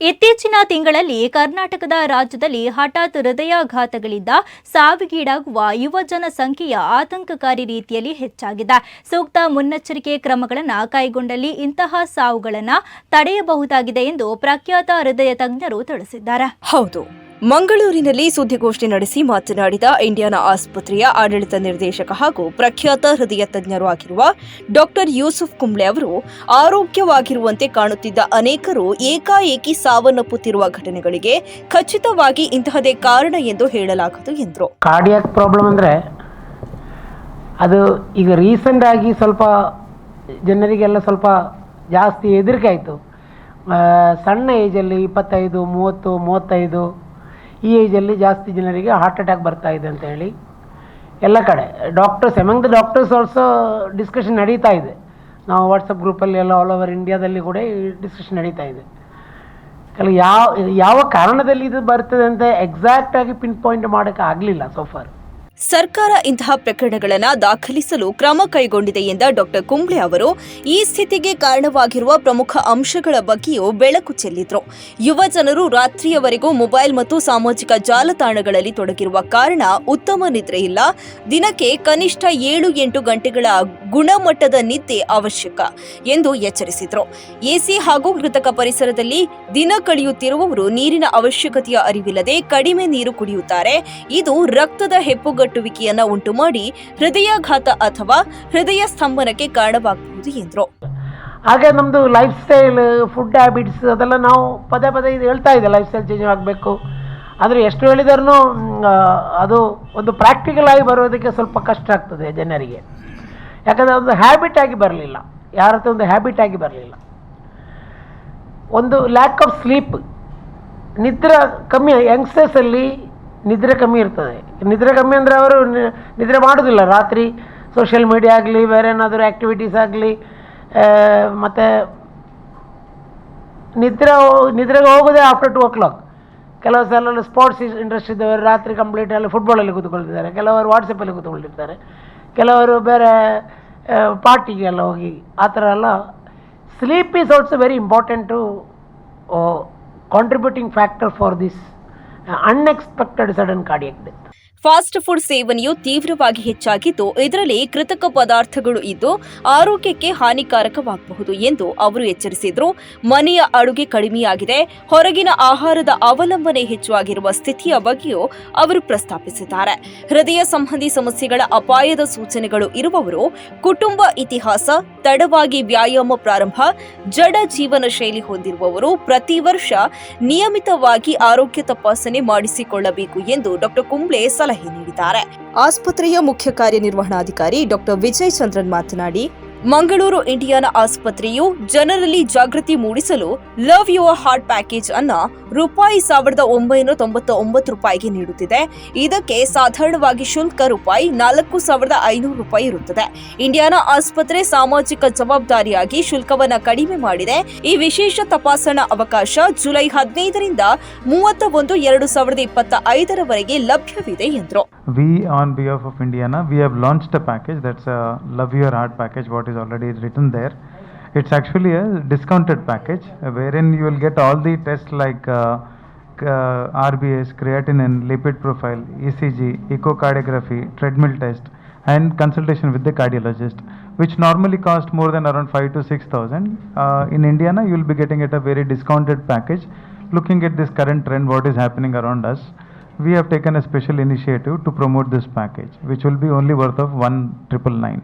ಇತ್ತೀಚಿನ ತಿಂಗಳಲ್ಲಿ ಕರ್ನಾಟಕದ ರಾಜ್ಯದಲ್ಲಿ ಹಠಾತ್ ಹೃದಯಾಘಾತಗಳಿಂದ ಸಾವಿಗೀಡಾಗುವ ಯುವ ಸಂಖ್ಯೆಯ ಆತಂಕಕಾರಿ ರೀತಿಯಲ್ಲಿ ಹೆಚ್ಚಾಗಿದೆ. ಸೂಕ್ತ ಮುನ್ನೆಚ್ಚರಿಕೆ ಕ್ರಮಗಳನ್ನು ಕೈಗೊಂಡಲ್ಲಿ ಇಂತಹ ಸಾವುಗಳನ್ನು ತಡೆಯಬಹುದಾಗಿದೆ ಎಂದು ಪ್ರಖ್ಯಾತ ಹೃದಯ ತಜ್ಞರು ತಿಳಿಸಿದ್ದಾರೆ. ಹೌದು. ಮಂಗಳೂರಿನಲ್ಲಿ ಸುದ್ದಿಗೋಷ್ಠಿ ನಡೆಸಿ ಮಾತನಾಡಿದ ಇಂಡಿಯಾನ ಆಸ್ಪತ್ರೆಯ ಆಡಳಿತ ನಿರ್ದೇಶಕ ಹಾಗೂ ಪ್ರಖ್ಯಾತ ಹೃದಯ ತಜ್ಞರು ಆಗಿರುವ ಡಾಕ್ಟರ್ ಯೂಸುಫ್ ಕುಂಬ್ಳೆ ಅವರು ಆರೋಗ್ಯವಾಗಿರುವಂತೆ ಕಾಣುತ್ತಿದ್ದ ಅನೇಕರು ಏಕಾಏಕಿ ಸಾವನ್ನಪ್ಪುತ್ತಿರುವ ಘಟನೆಗಳಿಗೆ ಖಚಿತವಾಗಿ ಇಂತಹದೇ ಕಾರಣ ಎಂದು ಹೇಳಲಾಗದು ಎಂದರು. ಕಾರ್ಡಿಯಾಕ್ ಪ್ರಾಬ್ಲಮ್ ಅಂದರೆ ಅದು ಈಗ ರೀಸೆಂಟ್ ಆಗಿ ಸ್ವಲ್ಪ ಜನರಿಗೆಲ್ಲ ಸ್ವಲ್ಪ ಜಾಸ್ತಿ ಹೆದರಿಕೆ ಆಯಿತು. ಸಣ್ಣ ಏಜಲ್ಲಿ ಇಪ್ಪತ್ತೈದು, ಮೂವತ್ತು, ಮೂವತ್ತೈದು ಈ ಏಜಲ್ಲಿ ಜಾಸ್ತಿ ಜನರಿಗೆ ಹಾರ್ಟ್ ಅಟ್ಯಾಕ್ ಬರ್ತಾ ಇದೆ ಅಂತ ಹೇಳಿ ಎಲ್ಲ ಕಡೆ. Doctors among the doctors also discussion ನಡೀತಾ ಇದೆ. ನಾವು ವಾಟ್ಸಪ್ ಗ್ರೂಪಲ್ಲಿ ಎಲ್ಲ ಆಲ್ ಓವರ್ ಇಂಡಿಯಾದಲ್ಲಿ ಕೂಡ ಈ ಡಿಸ್ಕಷನ್ ನಡೀತಾ ಇದೆ. ಕೆಲವು ಯಾವ ಯಾವ ಕಾರಣದಲ್ಲಿ ಇದು ಬರ್ತದೆ ಅಂತ ಎಕ್ಸಾಕ್ಟ್ ಆಗಿ ಪಿನ್ ಪಾಯಿಂಟ್ ಮಾಡೋಕ್ಕೆ ಆಗಲಿಲ್ಲ ಸೋಫಾರ್ ಸರ್ಕಾರ ಇಂತಹ ಪ್ರಕರಣಗಳನ್ನು ದಾಖಲಿಸಲು ಕ್ರಮ ಕೈಗೊಂಡಿದೆ ಎಂದ ಡಾಕ್ಟರ್ ಕುಂಬ್ಳೆ ಅವರು, ಈ ಸ್ಥಿತಿಗೆ ಕಾರಣವಾಗಿರುವ ಪ್ರಮುಖ ಅಂಶಗಳ ಬಗ್ಗೆಯೂ ಬೆಳಕು ಚೆಲ್ಲಿದ್ರು. ಯುವ ಜನರು ರಾತ್ರಿಯವರೆಗೂ ಮೊಬೈಲ್ ಮತ್ತು ಸಾಮಾಜಿಕ ಜಾಲತಾಣಗಳಲ್ಲಿ ತೊಡಗಿರುವ ಕಾರಣ ಉತ್ತಮ ನಿದ್ರೆ ಇಲ್ಲ. ದಿನಕ್ಕೆ ಕನಿಷ್ಠ ಏಳು ಎಂಟು ಗಂಟೆಗಳ ಗುಣಮಟ್ಟದ ನಿದ್ದೆ ಅವಶ್ಯಕ ಎಂದು ಎಚ್ಚರಿಸಿದ್ರು. ಎಸಿ ಹಾಗೂ ಕೃತಕ ಪರಿಸರದಲ್ಲಿ ದಿನ ಕಳೆಯುತ್ತಿರುವವರು ನೀರಿನ ಅವಶ್ಯಕತೆಯ ಅರಿವಿಲ್ಲದೆ ಕಡಿಮೆ ನೀರು ಕುಡಿಯುತ್ತಾರೆ. ಇದು ರಕ್ತದ ಹೆಪ್ಪುಗಟ್ಟುವಿಕೆಯನ್ನ ಉಂಟು ಮಾಡಿ ಹೃದಯಾಘಾತ ಅಥವಾ ಹೃದಯ ಸ್ತಂಭನಕ್ಕೆ ಕಾರಣವಾಗಬಹುದು ಎಂದರು ಹಾಗೆ ನಮ್ಮದು ಲೈಫ್ ಸ್ಟೈಲ್ ಫುಡ್ ಹ್ಯಾಬಿಟ್ಸ್ ಅದೆಲ್ಲ ನಾವು ಪದೇ ಪದೇ ಇದು ಹೇಳ್ತಾ ಇದೆ ಲೈಫ್ ಸ್ಟೈಲ್ ಚೇಂಜ್ ಆಗಬೇಕು ಆದರೆ ಎಷ್ಟು ಹೇಳಿದ್ರು ಅದು ಒಂದು ಪ್ರಾಕ್ಟಿಕಲ್ ಆಗಿ ಬರೋದಕ್ಕೆ ಸ್ವಲ್ಪ ಕಷ್ಟ ಆಗ್ತದೆ ಜನರಿಗೆ ಯಾಕಂದರೆ ಒಂದು ಹ್ಯಾಬಿಟ್ ಆಗಿ ಬರಲಿಲ್ಲ ಯಾರ ಹತ್ರ ಒಂದು ಹ್ಯಾಬಿಟ್ ಆಗಿ ಬರಲಿಲ್ಲ ಒಂದು ಲ್ಯಾಕ್ ಆಫ್ ಸ್ಲೀಪ್ ನಿದ್ರೆ ಕಮ್ಮಿ ಯಂಗ್ಸ್ಟರ್ಸಲ್ಲಿ ನಿದ್ರೆ ಕಮ್ಮಿ ಇರ್ತದೆ. ನಿದ್ರೆ ಕಮ್ಮಿ ಅಂದರೆ ಅವರು ನಿದ್ರೆ ಮಾಡೋದಿಲ್ಲ. ರಾತ್ರಿ ಸೋಷಿಯಲ್ ಮೀಡಿಯಾ ಆಗಲಿ, ಬೇರೆ ಏನಾದರೂ ಆ್ಯಕ್ಟಿವಿಟೀಸ್ ಆಗಲಿ ಮತ್ತು ನಿದ್ರೆ ನಿದ್ರೆಗೆ ಹೋಗೋದೇ ಆಫ್ಟರ್ ಟು ಓ ಕ್ಲಾಕ್ ಕೆಲವು ಸಲ ಸ್ಪೋರ್ಟ್ಸ್ ಇಂಟ್ರೆಸ್ಟ್ ಇದ್ದವರು ರಾತ್ರಿ ಕಂಪ್ಲೀಟ್ ಅಲ್ಲಿ ಫುಟ್ಬಾಲಲ್ಲಿ ಕೂತ್ಕೊಳ್ತಿದ್ದಾರೆ. ಕೆಲವರು ವಾಟ್ಸಪ್ಪಲ್ಲಿ ಕೂತ್ಕೊಂಡಿರ್ತಾರೆ ಕೆಲವರು ಬೇರೆ ಪಾರ್ಟಿಗೆಲ್ಲ ಹೋಗಿ ಆ ಥರ ಎಲ್ಲ sleep is also very important contributing factor for this unexpected sudden cardiac death fast food ಸೇವನೆಯು ತೀವ್ರವಾಗಿ ಹೆಚ್ಚಾಗಿದ್ದು, ಇದರಲ್ಲಿ ಕೃತಕ ಪದಾರ್ಥಗಳು ಇದ್ದು, ಆರೋಗ್ಯಕ್ಕೆ ಹಾನಿಕಾರಕವಾಗಬಹುದು ಎಂದು ಅವರು ಎಚ್ಚರಿಸಿದರು. ಮನೆಯ ಅಡುಗೆ ಕಡಿಮೆಯಾಗಿದೆ. ಹೊರಗಿನ ಆಹಾರದ ಅವಲಂಬನೆ ಹೆಚ್ಚಾಗಿರುವ ಸ್ಥಿತಿಯ ಬಗ್ಗೆಯೂ ಅವರು ಪ್ರಸ್ತಾಪಿಸಿದ್ದಾರೆ. ಹೃದಯ ಸಂಬಂಧಿ ಸಮಸ್ಯೆಗಳ ಅಪಾಯದ ಸೂಚನೆಗಳು ಇರುವವರು, ಕುಟುಂಬ ಇತಿಹಾಸ, ತಡವಾಗಿ ವ್ಯಾಯಾಮ ಪ್ರಾರಂಭ, ಜಡ ಜೀವನ ಶೈಲಿ ಹೊಂದಿರುವವರು ಪ್ರತಿ ವರ್ಷ ನಿಯಮಿತವಾಗಿ ಆರೋಗ್ಯ ತಪಾಸಣೆ ಮಾಡಿಸಿಕೊಳ್ಳಬೇಕು ಎಂದು ಡಾಕ್ಟರ್ ಕುಂಬ್ಳೆ ಸಲಹೆ ನೀಡಿದ್ದಾರೆ. ಆಸ್ಪತ್ರೆಯ ಮುಖ್ಯ ಕಾರ್ಯನಿರ್ವಹಣಾಧಿಕಾರಿ ಡಾಕ್ಟರ್ ವಿಜಯ್ ಚಂದ್ರನ್ ಮಾತನಾಡಿ ಮಂಗಳೂರು ಇಂಡಿಯಾನ ಆಸ್ಪತ್ರೆಯು ಜನರಲ್ಲಿ ಜಾಗೃತಿ ಮೂಡಿಸಲು ಲವ್ ಯುವರ್ ಹಾರ್ಟ್ ಪ್ಯಾಕೇಜ್ ಅನ್ನ ರೂಪಾಯಿ ಸಾವಿರದ ಒಂಬೈನೂರ ತೊಂಬತ್ತ ಒಂಬತ್ತು ರೂಪಾಯಿಗೆ ನೀಡುತ್ತಿದೆ. ಇದಕ್ಕೆ ಸಾಧಾರಣವಾಗಿ ಶುಲ್ಕ ರೂಪಾಯಿ ನಾಲ್ಕು ಸಾವಿರದ ಐನೂರು ರೂಪಾಯಿ ಇರುತ್ತದೆ. ಇಂಡಿಯಾನ ಆಸ್ಪತ್ರೆ ಸಾಮಾಜಿಕ ಜವಾಬ್ದಾರಿಯಾಗಿ ಶುಲ್ಕವನ್ನ ಕಡಿಮೆ ಮಾಡಿದೆ. ಈ ವಿಶೇಷ ತಪಾಸಣಾ ಅವಕಾಶ ಜುಲೈ ಹದಿನೈದರಿಂದ ಮೂವತ್ತ ಒಂದು ಎರಡು ಸಾವಿರದ ಇಪ್ಪತ್ತ ಐದರವರೆಗೆ ಲಭ್ಯವಿದೆ ಎಂದರು. Is already written there. It's actually a discounted package wherein you will get all the tests like uh, uh, RBS, creatinine, lipid profile, ECG, echocardiography, treadmill test, and consultation with the cardiologist, which normally cost more than around five to six thousand. Uh, in Indiana, you will be getting at a very discounted package. Looking at this current trend, what is happening around us, we have taken a special initiative to promote this package, which will be only worth of one triple nine.